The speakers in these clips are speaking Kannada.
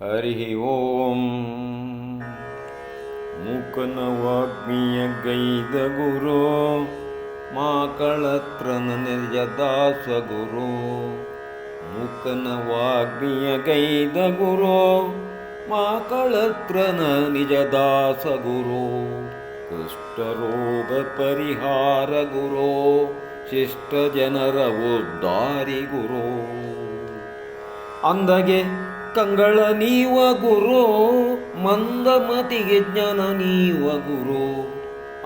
ಹರಿ ಓಂ. ಮೂಕನ ವಾಗ್ಮಿಯ ಗೈದ ಗುರು ಮಾಕಳತ್ರ ನಿಜ ದಾಸ ಗುರು ಮೂಕನ ವಾಗ್ಮಿಯ ಗೈದ ಗುರು ಮಾಕಳತ್ರನ ನಿಜ ದಾಸ ಗುರು ಕುಷ್ಠರೋಗ ಪರಿಹಾರ ಗುರು ಶಿಷ್ಟ ಜನರ ಉದ್ಧಾರಿ ಗುರು ಅಂದಗೆ ಕಂಗಳ ನೀವ ಗುರು, ಮಂದಮತಿಗೆ ಜ್ಞಾನ ನೀವ ಗುರು.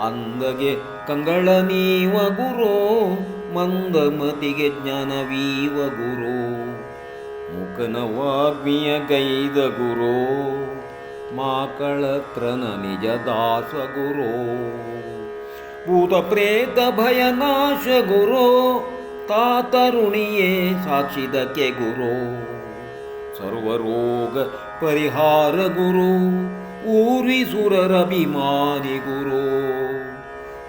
ಅಂದಗೆ ಕಂಗಳ ನೀವ ಗುರು, ಮಂದಮತಿಗೆ ಜ್ಞಾನವೀವ ಗುರು. ಮುಖನ ವಾಗ್ಮಿಯ ಗೈದ ಗುರು, ಮಾಕಳತ್ರನ ನಿಜ ದಾಸ ಗುರು. ಭೂತ ಪ್ರೇತ ಭಯನಾಶ ಗುರು, ತಾತರುಣಿಯೇ ಸಾಕ್ಷಿದಕ್ಕೆ ಗುರು. ಸರ್ವರೋಗ ಪರಿಹಾರ ಗುರು ಊರಿಸುರರ ಅಭಿಮಾನಿ ಗುರು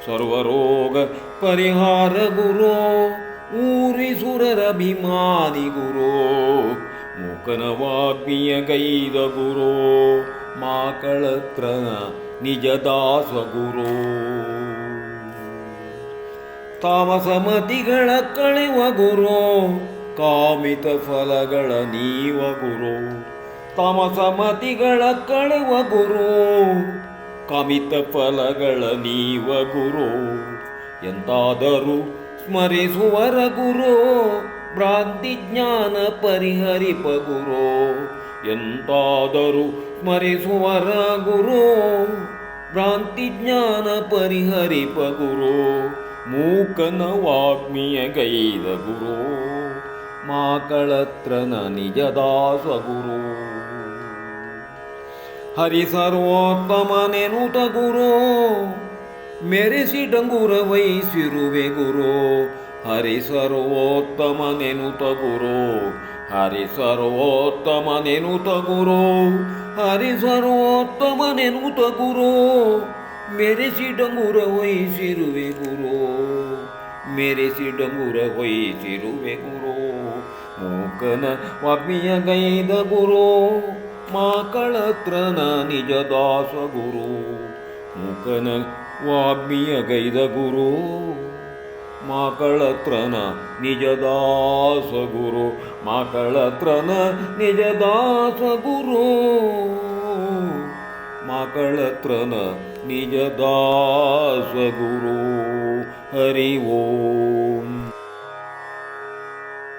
ಸರ್ವರೋಗ ಪರಿಹಾರ ಗುರು ಊರಿಸುರರ ಅಭಿಮಾನಿ ಗುರು ಮೂಕನ ವಾಗ್ಮಿಯ ಗೈದ ಗುರು ಮಾಕಳತ್ರ ನಿಜ ದಾಸ ಗುರು ತಾಮಸಮತಿಗಳ ಕಳೆವ ಗುರು ಕಾಮಿತ ಫಲಗಳ ನೀವ ಗುರು. ತಮಸ ಮತಿಗಳ ಕಳುವ ಗುರು. ಕಾಮಿತ ಫಲಗಳ ನೀವ ಗುರು. ಎಂತಾದರೂ ಸ್ಮರಿಸುವರ ಗುರು. ಭ್ರಾಂತಿ ಜ್ಞಾನ ಪರಿಹರಿಪ ಗುರು. ಎಂತಾದರೂ ಸ್ಮರಿಸುವರ ಗುರು. ಭ್ರಾಂತಿ ಜ್ಞಾನ ಪರಿಹರಿಪ ಗುರು. ಮೂಕನ ವಾಗ್ಮಿಯ ಗೈದ ಗುರು. ಮಾಕಳತ್ರನ ನಿಜ ದಾಸ ಗುರು, ಮೆರೆಸಿ ಡಂಗುರ ವಹಿಸಿರುವೆ ಗುರು. ಹರಿ ಸರ್ವೋತ್ತಮನೆನುತ ಗುರು ಹರಿ ಸರ್ವೋತ್ತಮನೆನುತ ಗುರು. ಹರಿ ಸರ್ವೋತ್ತಮನೆನುತ ಗುರು, ಮೆರೆಸಿ ಡಂಗುರ ವಹಿಸಿರುವೆ ಗುರು. ಮೆರೆಸಿ ಡಂಗುರ ವಹಿಸಿರುವೆ ಗುರು. ಮೂಕನ ವಾಗ್ಮಿಯ ಗೈದ ಗುರು ಮಾಕಳತ್ರನ ನಿಜ ದಾಸ ಗುರು. ಮೂಕನ ವಾಗ್ಮಿಯ ಗೈದ ಗುರು ಮಾಕಳತ್ರನ ನಿಜ ದಾಸ ಗುರು. ಮಾಕಳತ್ರನ ನಿಜ ದಾಸ ಗುರು. ಮಾಕಳತ್ರನ ನಿಜ ದಾಸ ಗುರು. ಹರಿ ಓಂ.